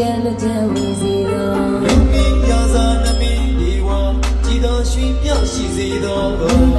တယ်လို့ကြဝီစီတော်လူမီယာဇာနမီဒီဝါကြည်သောရွှေပြရှိစေသော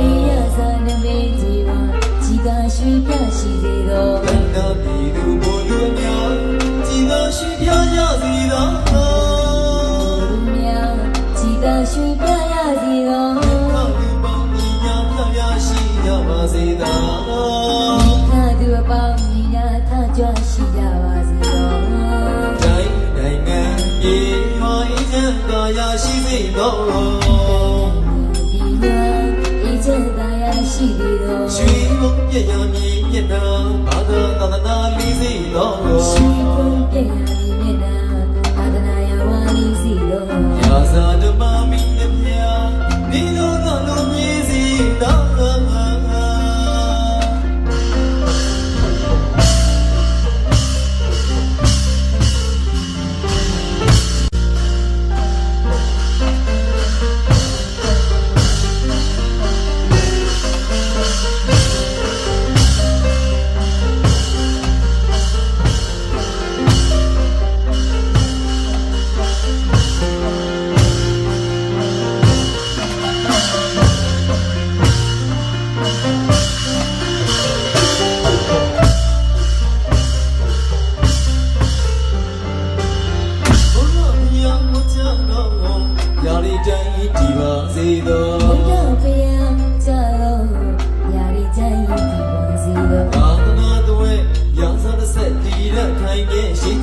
ပြည့်ရမည်မျက်နှာဘာသာသာသနာလေးစေသော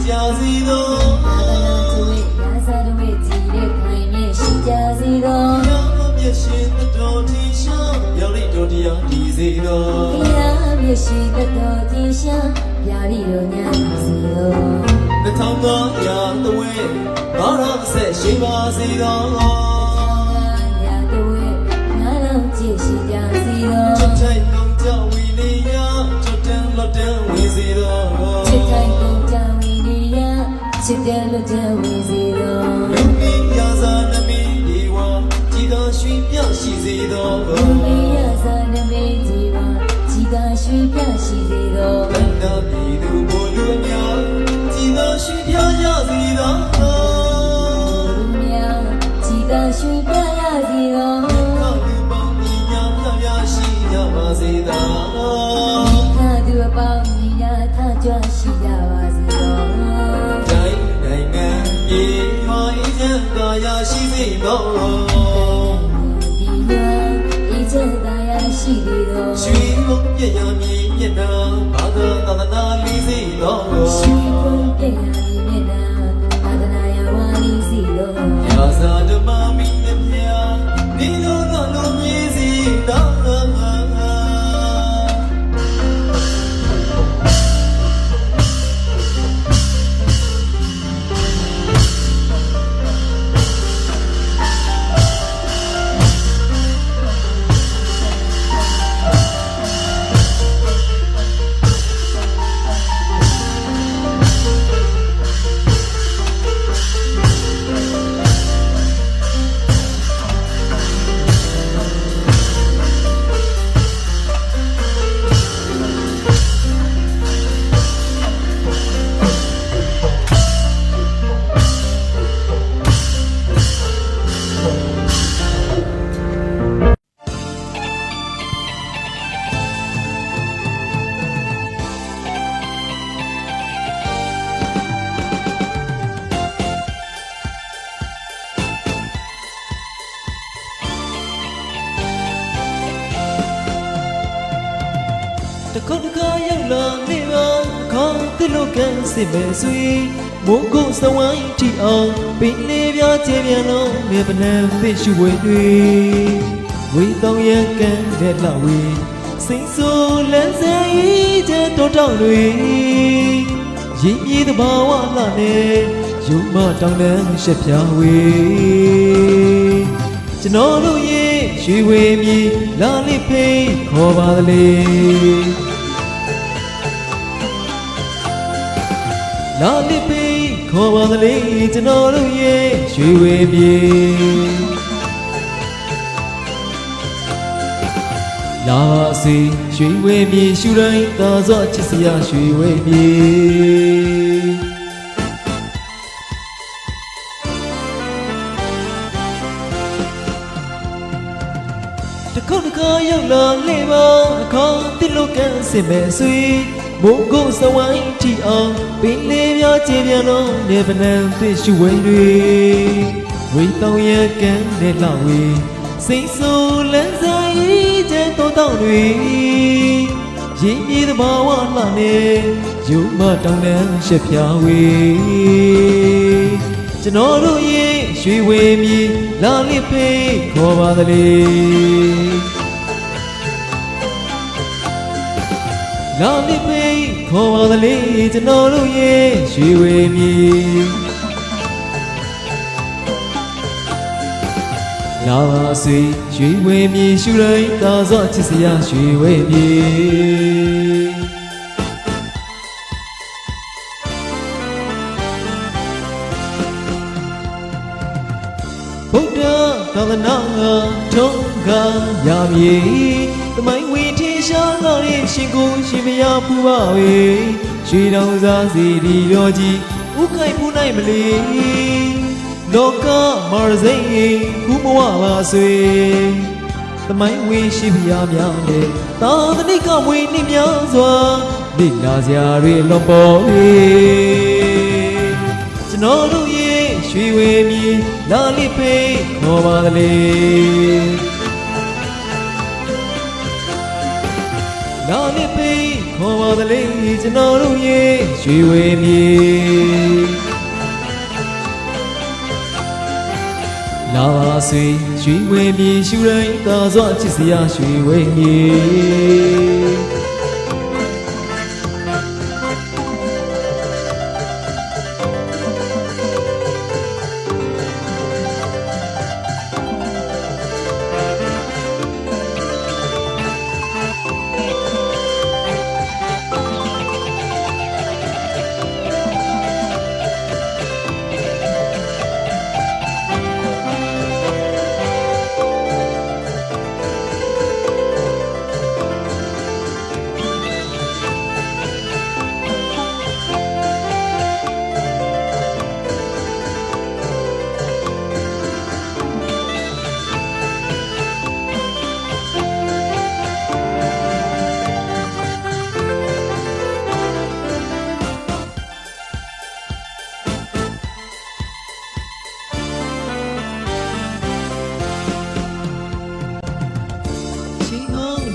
ကြစေသောအာဒနာသူဝိယာစာတဝိကြည်တဲ့ခိုင်နဲ့ရှိကြစီတော်ဘုရားမြတ်ရှင်တော်ထီရှာရာရီတော်တရားဒီစေသောဘုရားမျက်ရှိတတော်ကြည်ရှာဗျာဒီလိုညာစီတော်နှထောင်သောရာတဝဲဘာရမဆက်ရှိပါစေသောညာတော်ဝဲညာတော်ကြည်ရှိကြစီတော်ချွတ်ထိုင် ရွှေပြရှိစေသောဘုရားဇာနမေကြီးဝါជីကရွှေပြရှိစေတော် ရှိစေသောဒီညာဤချက်သာရရှိသေးတော်ရွှေဘုံပြည့်ရ စစ်မဲ့ဆွေမိုးကုတ်စဝိုင်းတီအောင်ပင်လေးပြကျေပြန်လုံးမြေပနံသစ်ရှုဝဲတွေဝေတောင်ရန်ကန်တဲ့လှဝေစိန်ဆိုးလန်းစဲဤတဲ့တောတောင်တွေရင်းမြေတဘာဝလှနဲ့ယုံမတောင်တန်းရှက်ပြဝေကျွန်တော်တို့ရဲ့ရွရွှေဝေမြေလာလိဖိတ်ခေါ်ပါသလေ လာလိဖိတ်ခေါ်ပါသလေကျွန်တော်တို့ရဲ့ရွှေဝေမြေလာပါစေရွှေဝေမြေရှူတိုင်းသာသောချစ်စရာရွှေဝေမြေတခုတ်တခါရောက်လာလေပါအခါတစ်လို့ကန်စင်မဲ့ဆွေမုံကုတ်စဝိုင်းထီအောင် ပင်လေးများကျေပြန်တော့နေပနံသစ်ရှုဝဲတွေဝေတောင်ရကန်နဲ့လောက်ဝေစိတ်ဆိုးလန်းစားရေးတဲ့တောတောင်တွေရင်းမြေသဘာဝလှနေယူမတောင်တန်းရှက်ဖြာဝေကျွန်တော်တို့ရဲ့ရွှေဝေမြေလာလိဖိတ်ခေါ်ပါသလေလာလိဖိတ် ခေါ်ပါသလေကျွန်တော်တို့ရဲ့ရွှေဝေမြေလာပါစေရွှေဝေမြေရှူတိုင်းသာသောချစ်စရာရွှေဝေမြေဗုဒ္ဓသာသနာထုံးကားရမည် တမိုင်းဝီထင်ရှားသောရင်ရှင်ကိုရှင်မယားဖူပါဝေရွှေတောင်စားစီဒီတော်ကြီးဥခိုင်ဖူးနိုင်မလီလောကမာရစိန်ခုမဝပါဆွေတမိုင်းဝီရှင်မယားများနဲ့သာသနိကဝေနှိများစွာလိလာစရာတွေလွန်ပေါ်၏ကျွန်တော်တို့ရဲ့ရွှေဝေမြေလာလိဖိတ်ခေါ်ပါသလေ လာလိဖိတ်ခေါ်ပါသလေကျွန်တော်တို့ရဲ့ရွှေဝေမြေလာပါစေရွှေဝေမြေရှူတိုင်းသာစွာချစ်စရာရွှေဝေမြေ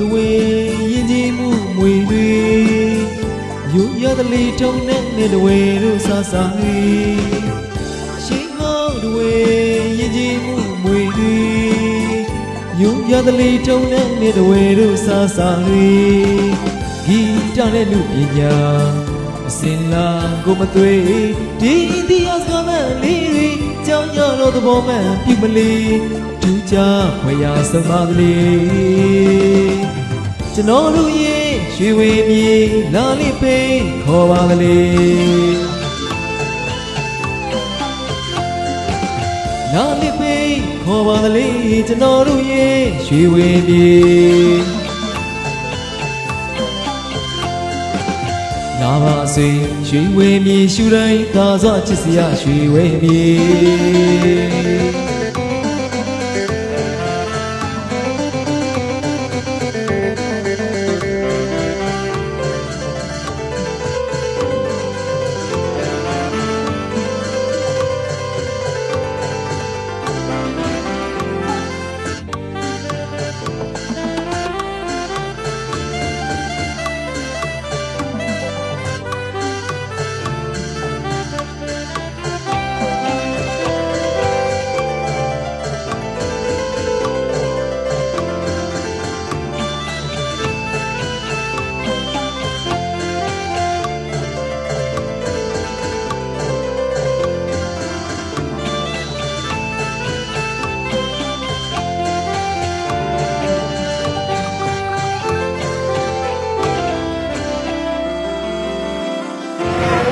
တွေရင်ကြီးမှုမွေတွေယူရသလီထုံနဲ့နေတွေတို့ဆာဆာတွေချင်းအောင်တွေရင်ကြီးမှုမွေတွေယူရသလီထုံနဲ့နေတွေတို့ဆာဆာတွေဂီတနဲ့လူပညာအစင်လာကိုမသွေးဒီဒီအစကမလေးတွေကြောင်းရတော့သဘောမှန်ပြုမလီဒူးကြခွေရစမကလေး ကျွန်တော်တို့ရဲ့ရွှေဝေမြေလာလိပိတ်ခေါ်ပါကလေးလာလိပိတ်ခေါ်ပါကလေးကျွန်တော်တို့ရဲ့ရွှေဝေမြေလာပါစေရွှေဝေမြေရှူတိုင်းသာစွာချစ်စရာရွှေဝေမြေ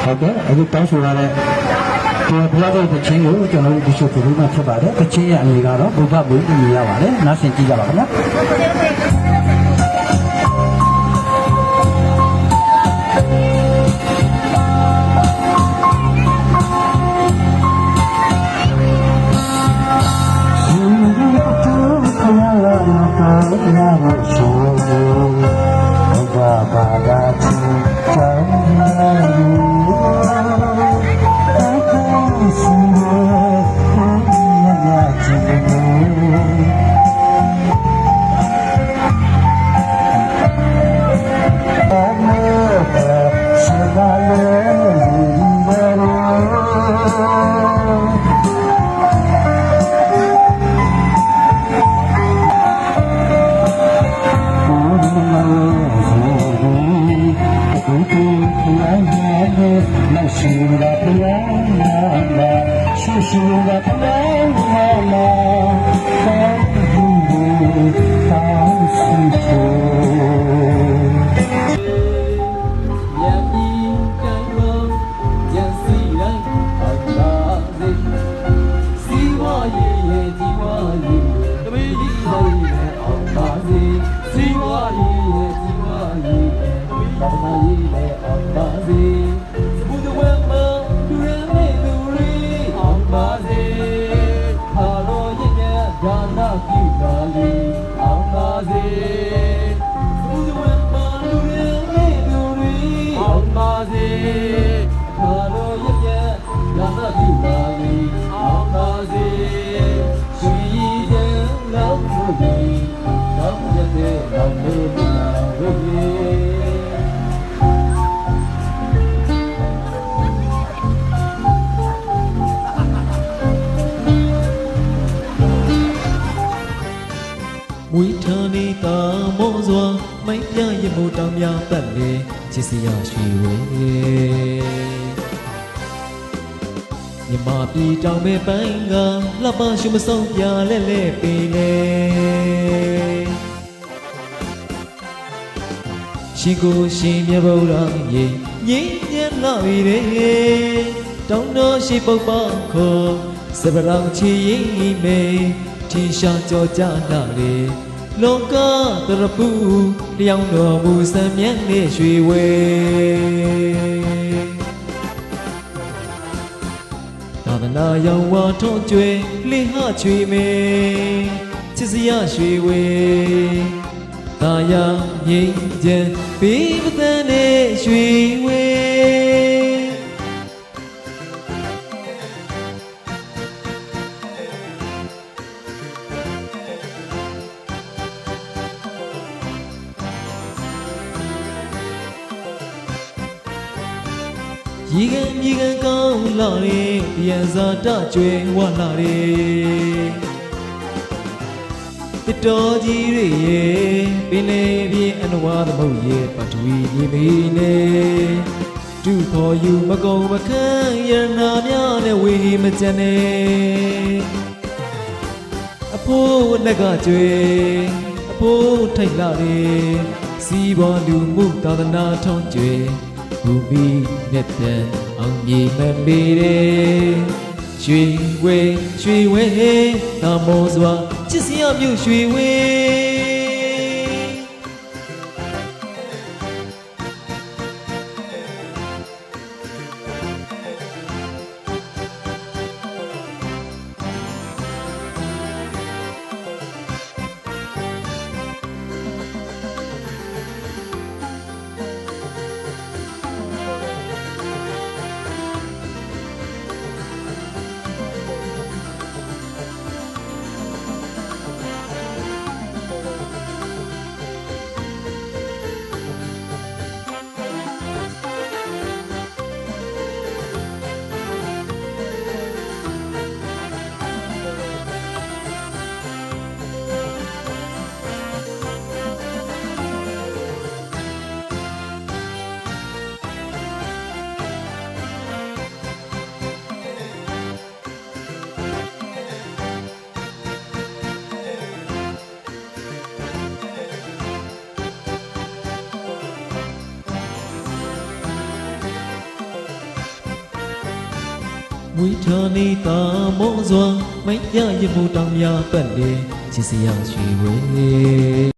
ဟုတ်ကဲ့အခုတောင်းဆိုရတဲ့ဒီဘုရားတဲ့ချင်းကိုကျွန်တော်တို့ဒီရှို့ပြုလို့မှဖြစ်ပါတယ်တချင်းရဲ့အမည်ကတော့ဘုရားဘုရားမြင်ရပါတယ်နားဆင်ကြည့်ကြပါခင်ဗျာ စ်စရာရွှေဝေမြမပြည်တောင်မဲပိုင်းကလှပရှုမဆုံးပြလဲလဲပေလေရှင်ကိုရှင်မြတ်ဗုဒ္ဓရေငြိမ်းချမ်းလာပြီတဲ့တောင်းတော်ရှိပုပ္ပခောစပရောင်ချီရင်မေထင်ရှားကြောကြနာလေ လောကတရပူလျောင်းတော်မူစံမြတ်နေရွှေဝေသာသနာရောင်ဝါထုံးကျွေလိဟချွေမေချစ်စရာရွှေဝေသာယာငြိမ်းချမ်းပေးပသန်းနဲ့ရွှေဝေ လာတဲ့ရန်စာတကျွဲဝလာတဲ့တတော်ကြီးတွေရဲ့ပင်လေပြင်းအနဝါသမုတ်ရဲ့ပထဝီမြေမီနေတူဖော်ယူမကုံမခန့်ရနာများနဲ့ဝေမကြံနေအဖိုးလက်ကကျွေအဖိုးထိုက်လာတယ်စီပေါ်လူမှုသာသနာထုံးကျွေ ဘူမီနဲ့တန်အောင်ကြီးမမေတယ်ရွှေဝေရွှေဝေသာမောစွာချစ်စရာမြရွှေဝေ ထာနေတာမောစွာမိုက်ရရမှုတောင်များပတ်လေချစ်စရာရွှေဝဲ